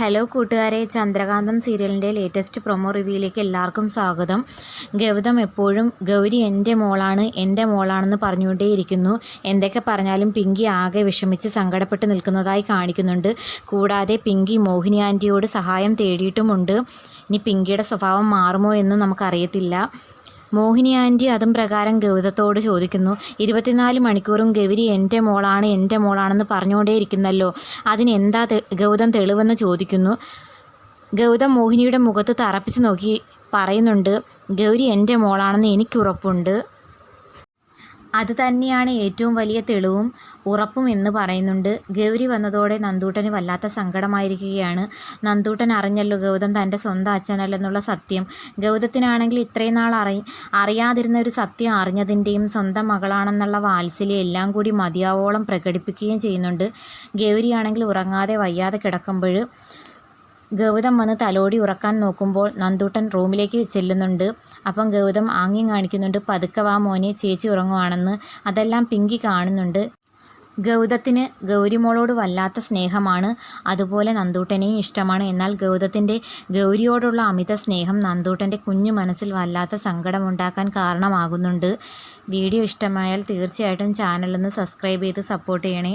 Hello കൂട്ടുകാരെ ചന്ദ്രകാന്തം സീരിയലിന്റെ latest promo റിവ്യൂയിലേക്ക് എല്ലാവർക്കും സ്വാഗതം. ഗൗതം എപ്പോഴും ഗൗരി എന്റെ മോളാണ് എന്റെ മോളാണെന്ന് പറഞ്ഞുകൊണ്ടേയിരിക്കുന്നു. എന്തൊക്കെ പറഞ്ഞാലും പിങ്കി ആകെ വിഷമിച്ച് സങ്കടപ്പെട്ട് നിൽക്കുന്നതായി കാണിക്കുന്നുണ്ട്. കൂടാതെ പിങ്കി മോഹിനി ആന്റിയോട് സഹായം തേടിയിട്ടുമുണ്ട്. ഇനി പിങ്കിയുടെ സ്വഭാവം മാറുമോ എന്ന് നമുക്കറിയത്തില്ല. മോഹിനി ആന്റി അതും പ്രകാരം ഗൗതത്തോട് ചോദിക്കുന്നു ഇരുപത്തിനാല് മണിക്കൂറും ഗൗരി എന്റെ മോളാണ് എന്റെ മോളാണെന്ന് പറഞ്ഞുകൊണ്ടേയിരിക്കുന്നല്ലോ. അതിനെന്താ ഗൗതം തെളിവെന്ന് ചോദിക്കുന്നു. ഗൗതം മോഹിനിയുടെ മുഖത്ത് തറപ്പിച്ച് നോക്കി പറയുന്നുണ്ട് ഗൗരി എന്റെ മോളാണെന്ന് എനിക്കുറപ്പുണ്ട്. അത് തന്നെയാണ് ഏറ്റവും വലിയ തെളിവും. ഉറപ്പും എന്ന് പറയുന്നുണ്ട്. ഗൗരി വന്നതോടെ നന്ദൂട്ടന് വല്ലാത്ത സങ്കടമായിരിക്കുകയാണ്. നന്ദൂട്ടൻ അറിഞ്ഞല്ലോ ഗൗതം തന്റെ സ്വന്തം അച്ഛനല്ലെന്നുള്ള സത്യം. ഗൗതത്തിനാണെങ്കിൽ ഇത്രയും നാൾ അറി അറിയാതിരുന്ന ഒരു സത്യം അറിഞ്ഞതിന്റെയും സ്വന്തം മകളാണെന്നുള്ള വാത്സല്യം എല്ലാം കൂടി മതിയാവോളം പ്രകടിപ്പിക്കുകയും ചെയ്യുന്നുണ്ട്. ഗൗരിയാണെങ്കിൽ ഉറങ്ങാതെ വയ്യാതെ കിടക്കുമ്പോൾ ഗൗതം വന്ന് തലോടി ഉറക്കാൻ നോക്കുമ്പോൾ നന്ദൂട്ടൻ റൂമിലേക്ക് ചെല്ലുന്നുണ്ട്. അപ്പം ഗൗതം ആംഗ്യം കാണിക്കുന്നുണ്ട് പതുക്കവാ മോനെ ചേച്ചി ഉറങ്ങുവാണെന്ന്. അതെല്ലാം പിങ്കി കാണുന്നുണ്ട്. ഗൗതത്തിന് ഗൗരിമോളോട് വല്ലാത്ത സ്നേഹമാണ്. അതുപോലെ നന്ദൂട്ടനെയും ഇഷ്ടമാണ്. എന്നാൽ ഗൗതത്തിന്റെ ഗൗരിയോടുള്ള അമിത സ്നേഹം നന്ദൂട്ടന്റെ കുഞ്ഞു മനസ്സിൽ വല്ലാത്ത സങ്കടമുണ്ടാക്കാൻ കാരണമാകുന്നുണ്ട്. വീഡിയോ ഇഷ്ടമായാൽ തീർച്ചയായിട്ടും ചാനലൊന്ന് സബ്സ്ക്രൈബ് ചെയ്ത് സപ്പോർട്ട് ചെയ്യണേ.